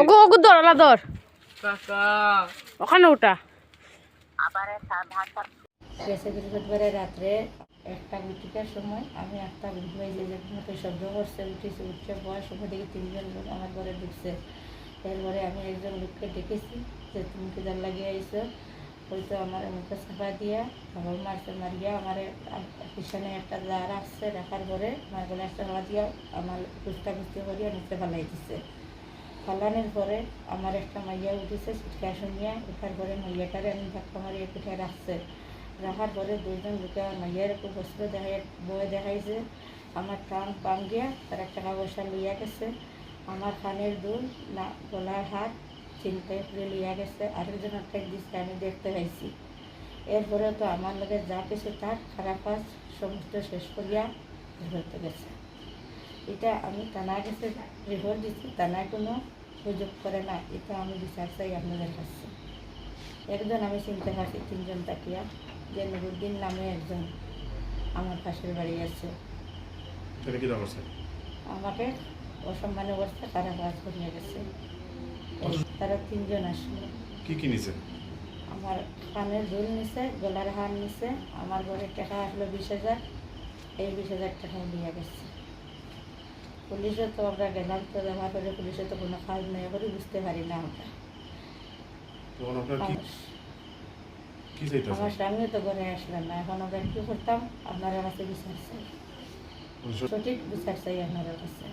ওগো ওগো দর ওখানে ওটা রাত্রে একটা গুটিকার সময় আমি একটা হয়েছে যে করছে উঠেছে উঠছে বয়স সময় দেখি তিনজন লোক আমার ঘরে ঢুকছে। এরপরে আমি একজন লোককে ডেকেছি যে তুমি কিদার লাগিয়ে আইসো হয়তো আমার মুখে সাফা দিয়া আমার মারছে মারিয়া আমার পিছনে একটা দা রাখছে রাখার পরে আমার গলা একটা হাওয়া দিয়া আমার কুস্তা কুস্তি করিয়া নিচে ফেলাই দিচ্ছে ফালানোর পরে আমার একটা মাইয়া উঠেছে চিৎকা শুনিয়া উঠার পরে মাইয়াটারে আমি ধাক্কা মারিয়ে পিঠে রাখছে। রাখার পরে দুইজন লোকে আমার মাইয়ার একটু বস্ত্র দেখাই বয়ে দেখাইছে, আমার টান পাম দিয়া তার টাকা পয়সা লইয়া গেছে। আমার কানের দুল, না, গলার হাত চিনতে করে লইয়া গেছে, আরেকজন একটা দিচ্ছে আমি দেখতে পাইছি। এরপরে তো আমার লগে যা কিছু তার খারাপ কাজ, সমস্ত শেষ করিয়া ধরতে গেছে। এটা আমি টানা গেছে রিপোর্ট দিচ্ছি টানায় কোনো সুযোগ করে না এটা আমি বিচার চাই আপনাদের কাছে। একজন আমি চিনতে পারছি তিনজন তাকিয়া। যে নুরুদ্দিন নামে একজন আমার পাশের বাড়ি আছে। আমাকে অসম্মান অবস্থা তারা কাজ করিয়ে গেছে। তারা তিনজন আসলো। কি কি নিছে? আমার কানের দুল নিছে গলার হার নিছে আমার ঘরে টাকা আসলো বিশ হাজার এই বিশ হাজার টাকা নিয়ে গেছে। পুলিশে তো আমরা গেলাম তো জমা করে পুলিশে তো কোনো কাজ নেই করে বুঝতে পারি না আমরা। আমার- স্বামীও তো ঘরে আসলেন না এখন আমরা কি করতাম? আপনার কাছে বিচার চাই। সঠিক বিচার চাই আপনারা কাছে।